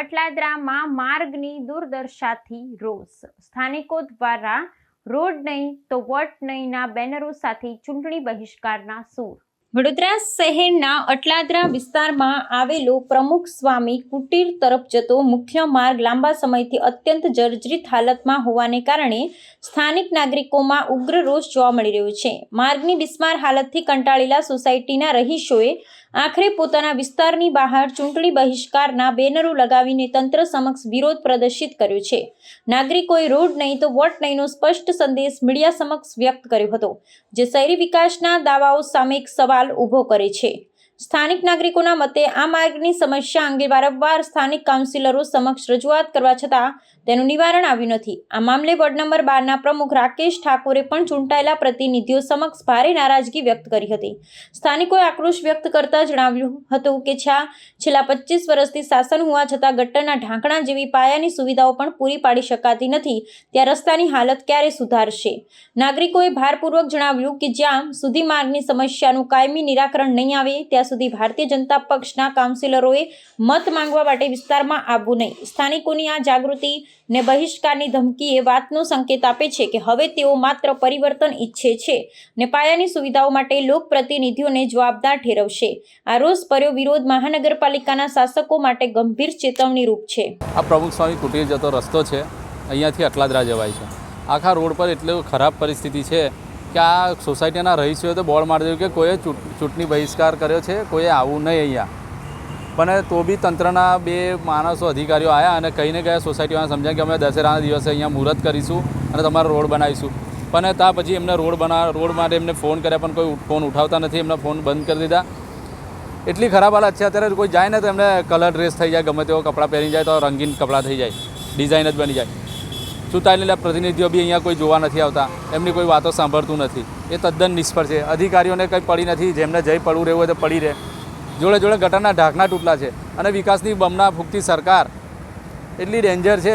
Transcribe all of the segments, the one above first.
અટલાદરામાં માર્ગની દુર્દશાથી રોષ. સ્થાનિકો દ્વારા રોડ નહીં તો વોટ નહીંના બેનરો સાથે ચૂંટણી બહિષ્કારના સૂર. વડોદરા શહેરના અટલાદરા વિસ્તારમાં આવેલો પ્રમુખ સ્વામી કુટીર તરફ જતો મુખ્ય માર્ગ લાંબા સમયથી અત્યંત જર્જરિત હાલતમાં હોવાને કારણે સ્થાનિક નાગરિકોમાં ઉગ્ર રોષ જોવા મળી રહ્યો છે. માર્ગની બિસ્માર હાલતથી કંટાળેલા સોસાયટીના રહીશોએ આખરે પોતાના વિસ્તારની બહાર ચૂંટણી બહિષ્કારના બેનરો લગાવીને તંત્ર સમક્ષ વિરોધ પ્રદર્શિત કર્યો છે. નાગરિકોએ રોડ નહીં તો વોટ નહીંનો સ્પષ્ટ સંદેશ મીડિયા સમક્ષ વ્યક્ત કર્યો હતો, જે શહેરી વિકાસના દાવાઓ સામે એક સવાલ ઊભો કરે છે. સ્થાનિક નાગરિકોના મતે આ માર્ગની સમસ્યા અંગે વારંવાર સ્થાનિક કાઉન્સિલરો સમક્ષ રજૂઆત કરવા છતાં તેનું નિવારણ આવ્યું નથી. આ મામલે વોર્ડ નંબર બારના પ્રમુખ રાકેશ ઠાકોરે પણ ચૂંટાયેલા પ્રતિનિધિઓ સમક્ષ ભારે નારાજગી વ્યક્ત કરી હતી. સ્થાનિકોએ આક્રોશ વ્યક્ત કરતા જણાવ્યું હતું કે છા, છેલ્લા પચીસ વર્ષથી શાસન હોવા છતાં ગટરના ઢાંકણા જેવી પાયાની સુવિધાઓ પણ પૂરી પાડી શકાતી નથી. ત્યાં રસ્તાની હાલત ક્યારે સુધારશે? નાગરિકોએ ભારપૂર્વક જણાવ્યું કે જ્યાં સુધી માર્ગની સમસ્યાનું કાયમી નિરાકરણ નહીં આવે, ત્યાં સુધી ભારતીય જનતા પક્ષના કાઉન્સિલરોએ મત માંગવા માટે વિસ્તારમાં આવવું નહીં. સ્થાનિકોની આ જાગૃતિ ને બહિષ્કારની ધમકી એ વાતનો સંકેત આપે છે કે હવે તેઓ માત્ર પરિવર્તન ઈચ્છે છે ને પાયાની સુવિધાઓ માટે લોકપ્રતિનિધિઓને જવાબદાર ઠેરવશે. આ રોષ પર્યો વિરોધ મહાનગરપાલિકાના શાસકો માટે ગંભીર ચેતવણી રૂપ છે. આ પ્રમુખ સ્વામી કુટીર જતો રસ્તો છે. અહીંયાથી અટલાદરા જવાય છે. આખા રોડ પર એટલી ખરાબ પરિસ્થિતિ છે કે આ સોસાયટીના રહીશોએ તો બોર્ડ મારી દીધું કે કોઈએ ચૂંટણી બહિષ્કાર કર્યો છે, કોઈએ આવું નહીં અહીંયા. પણ તો બી તંત્રના બે માણસો અધિકારીઓ આવ્યા અને કહીને ગયા સોસાયટીવાળા સમજાય કે અમે દશેરાના દિવસે અહીંયા મુહૂર્ત કરીશું અને તમારો રોડ બનાવીશું. પણ ત્યાં પછી એમને રોડ બના, રોડ માટે એમને ફોન કર્યા પણ કોઈ ફોન ઉઠાવતા નથી, એમના ફોન બંધ કરી દીધા. એટલી ખરાબ હાલત છે, અત્યારે કોઈ જાય ને તો એમને કલર ડ્રેસ થઈ જાય, ગમે તેવો કપડાં પહેરી જાય તો રંગીન કપડાં થઈ જાય, ડિઝાઇન જ બની જાય. ચૂંટાયેલા પ્રતિનિધિઓ બી અહીંયા કોઈ જોવા નથી આવતા, એમની કોઈ વાતો સાંભળતું નથી. એ તદ્દન નિષ્ફળ છે. અધિકારીઓને કંઈ પડી નથી, જેમને જઈ પડવું રહેવું હોય તો પડી રહે. જોડે જોડે ગટરના ઢાંકણા તૂટલા છે અને વિકાસની બમણા ફૂંકતી સરકાર એટલી ડેન્જર છે.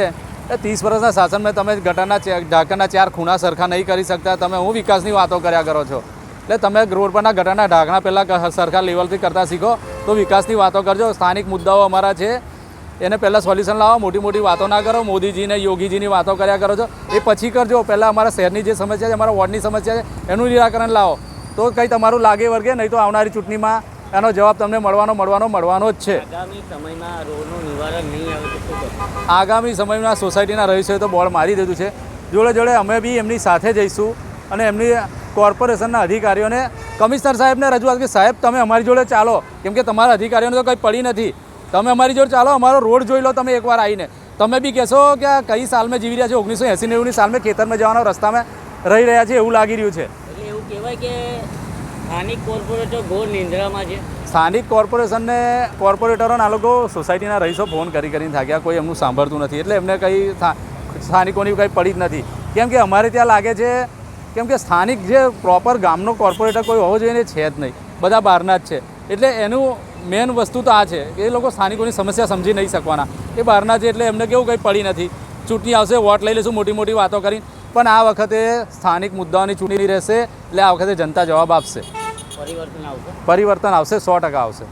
એ ત્રીસ વર્ષના શાસનમાં તમે ગટરના ઢાંકણના ચાર ખૂણા સરખા નહીં કરી શકતા, તમે હું વિકાસની વાતો કર્યા કરો છો? એટલે તમે રોડ પરના ગટરના ઢાંકણા પહેલાં સરખા લેવલથી કરતા શીખો, તો વિકાસની વાતો કરજો. સ્થાનિક મુદ્દાઓ અમારા છે. એને પહેલાં સોલ્યુશન લાવો, મોટી મોટી વાતો ના કરો. મોદીજીને, યોગીજીની વાતો કર્યા કરો છો. એ પછી કરજો. પહેલાં અમારા શહેરની જે સમસ્યા છે, અમારા વોર્ડની સમસ્યા છે, એનું નિરાકરણ લાવો. તો કંઈ તમારું લાગે વર્ગે, નહીં તો આવનારી ચૂંટણીમાં એનો જવાબ તમને મળવાનો મળવાનો મળવાનો જ છે. આગામી સમયમાં સોસાયટીના રહીશોએ તો બોર્ડ મારી દીધું છે. જોડે જોડે અમે બી એમની સાથે જઈશું અને એમની કોર્પોરેશનના અધિકારીઓને કમિશનર સાહેબને રજૂઆત કે સાહેબ તમે અમારી જોડે ચાલો. કેમ કે તમારા અધિકારીઓને તો કંઈ પડી નથી. તમે અમારી જોડે ચાલો અમારો રોડ જોઈ લો તમે એકવાર આવીને. તમે બી કહેશો કે આ કઈ સાલમાં જીવી રહ્યા છે? ઓગણીસો એંસી નેવુંની સાલમાં ખેતરમાં જવાનો રસ્તામાં રહી રહ્યા છે એવું લાગી રહ્યું છે. એટલે એવું કહેવાય કે સ્થાનિક કોર્પોરેટર ઘોર નિંદ્રામાં છે. સ્થાનિક કોર્પોરેશનને કોર્પોરેટરોને આ લોકો સોસાયટીના રહીશો ફોન કરી કરીને થાક્યા, કોઈ એમનું સાંભળતું નથી. એટલે એમને કંઈ સ્થાનિકોની કંઈ પડી જ નથી. કેમ કે અમારે ત્યાં લાગે છે, કેમ કે સ્થાનિક જે પ્રોપર ગામનો કોર્પોરેટર કોઈ હોવો જોઈએ છે જ નહીં. બધા બહારના જ છે. એટલે એનું મેન વસ્તુ તો આ છે. એ લોકો સ્થાનિકોની સમસ્યા સમજી નહીં શકવાના. એ બહારના છે એટલે એમને કેવું કંઈ પડી નથી. ચૂંટણી આવશે, વોટ લઈ લઈશું, મોટી મોટી વાતો કરીને પણ આ વખતે સ્થાનિક મુદ્દાઓની ચૂંટણી રહેશે, એટલે આ વખતે જનતા જવાબ આપશે. પરિવર્તન આવશે? સો ટકા આવશે.